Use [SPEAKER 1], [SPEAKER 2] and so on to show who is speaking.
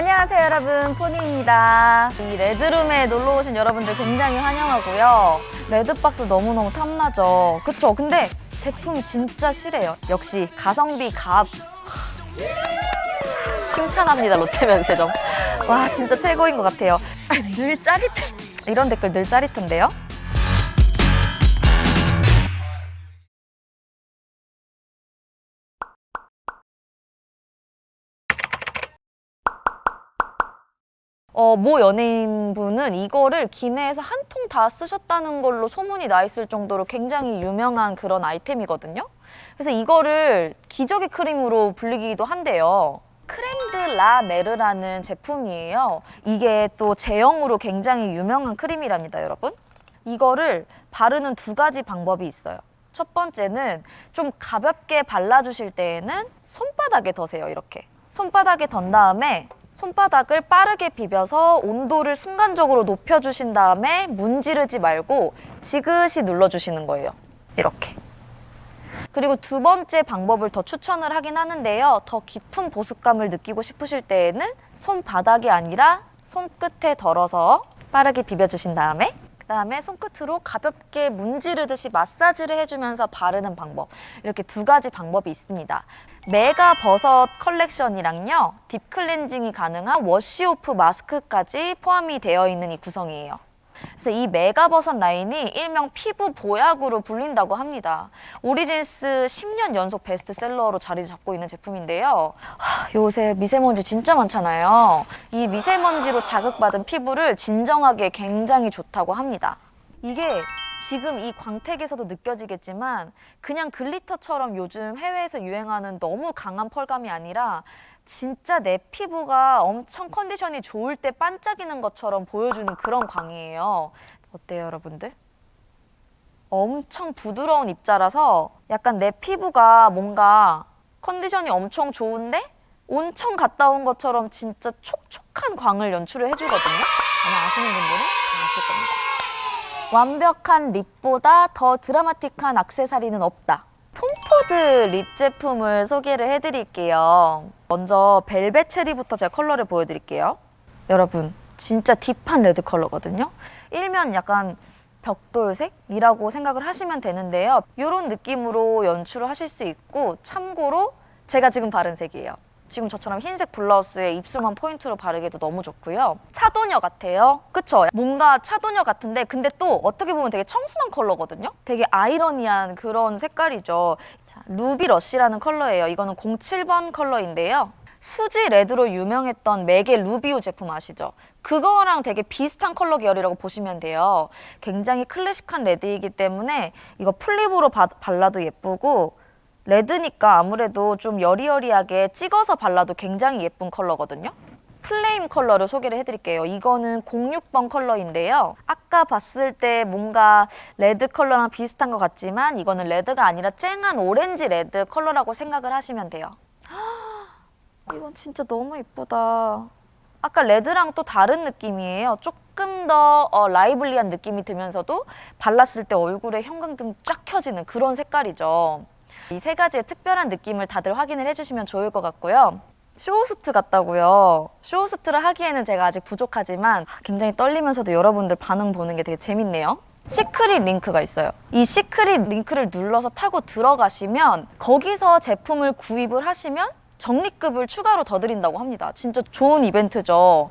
[SPEAKER 1] 안녕하세요 여러분. 포니입니다. 이 레드룸에 놀러 오신 여러분들 굉장히 환영하고요. 레드박스 너무너무 탐나죠. 그쵸? 근데 제품이 진짜 실해요. 역시 가성비 값 칭찬합니다 롯데면세점. 와 진짜 최고인 것 같아요. 늘 짜릿해. 이런 댓글 늘 짜릿한데요 어, 모 연예인분은 이거를 기내에서 한 통 다 쓰셨다는 걸로 소문이 나 있을 정도로 굉장히 유명한 그런 아이템이거든요. 그래서 이거를 기적의 크림으로 불리기도 한대요. 크렘드 라 메르라는 제품이에요. 이게 또 제형으로 굉장히 유명한 크림이랍니다, 여러분. 이거를 바르는 두 가지 방법이 있어요. 첫 번째는 좀 가볍게 발라주실 때에는 손바닥에 더세요, 이렇게. 손바닥에 던 다음에 손바닥을 빠르게 비벼서 온도를 순간적으로 높여주신 다음에 문지르지 말고 지그시 눌러주시는 거예요. 이렇게. 그리고 두 번째 방법을 더 추천을 하긴 하는데요. 더 깊은 보습감을 느끼고 싶으실 때에는 손바닥이 아니라 손끝에 덜어서 빠르게 비벼주신 다음에 그다음에 손끝으로 가볍게 문지르듯이 마사지를 해주면서 바르는 방법 이렇게 두 가지 방법이 있습니다. 메가 버섯 컬렉션이랑요 딥 클렌징이 가능한 워시오프 마스크까지 포함이 되어 있는 이 구성이에요. 그래서 이 메가버섯 라인이 일명 피부 보약으로 불린다고 합니다. 오리진스 10년 연속 베스트셀러로 자리 잡고 있는 제품인데요. 하, 요새 미세먼지 진짜 많잖아요. 이 미세먼지로 자극받은 피부를 진정하게 굉장히 좋다고 합니다. 이게 지금 이 광택에서도 느껴지겠지만 그냥 글리터처럼 요즘 해외에서 유행하는 너무 강한 펄감이 아니라 진짜 내 피부가 엄청 컨디션이 좋을 때 반짝이는 것처럼 보여주는 그런 광이에요. 어때요, 여러분들? 엄청 부드러운 입자라서 약간 내 피부가 뭔가 컨디션이 엄청 좋은데 온천 갔다 온 것처럼 진짜 촉촉 한 광을 연출을 해주거든요. 아마 아시는 분들은 다 아실 겁니다. 완벽한 립보다 더 드라마틱한 액세서리는 없다. 톰포드 립 제품을 소개를 해드릴게요. 먼저 벨벳 체리부터 제가 컬러를 보여드릴게요. 여러분, 진짜 딥한 레드 컬러거든요. 일면 약간 벽돌색이라고 생각을 하시면 되는데요. 이런 느낌으로 연출을 하실 수 있고 참고로 제가 지금 바른 색이에요. 지금 저처럼 흰색 블라우스에 입술만 포인트로 바르기도 너무 좋고요. 차도녀 같아요. 그쵸? 뭔가 차도녀 같은데 근데 또 어떻게 보면 되게 청순한 컬러거든요. 되게 아이러니한 그런 색깔이죠. 자, 루비 러쉬라는 컬러예요. 이거는 07번 컬러인데요. 수지 레드로 유명했던 맥의 루비오 제품 아시죠? 그거랑 되게 비슷한 컬러 계열이라고 보시면 돼요. 굉장히 클래식한 레드이기 때문에 이거 플립으로 바- 발라도 예쁘고 레드니까 아무래도 좀 여리여리하게 찍어서 발라도 굉장히 예쁜 컬러거든요. 플레임 컬러를 소개를 해드릴게요. 이거는 06번 컬러인데요. 아까 봤을 때 뭔가 레드 컬러랑 비슷한 것 같지만 이거는 레드가 아니라 쨍한 오렌지 레드 컬러라고 생각을 하시면 돼요. 이건 진짜 너무 이쁘다. 아까 레드랑 또 다른 느낌이에요. 조금 더 어, 라이블리한 느낌이 들면서도 발랐을 때 얼굴에 형광등 쫙 켜지는 그런 색깔이죠. 이 세 가지의 특별한 느낌을 다들 확인을 해주시면 좋을 것 같고요. 쇼호스트 같다고요. 쇼호스트를 하기에는 제가 아직 부족하지만 굉장히 떨리면서도 여러분들 반응 보는 게 되게 재밌네요. 시크릿 링크가 있어요. 이 시크릿 링크를 눌러서 타고 들어가시면 거기서 제품을 구입을 하시면 적립금을 추가로 더 드린다고 합니다. 진짜 좋은 이벤트죠.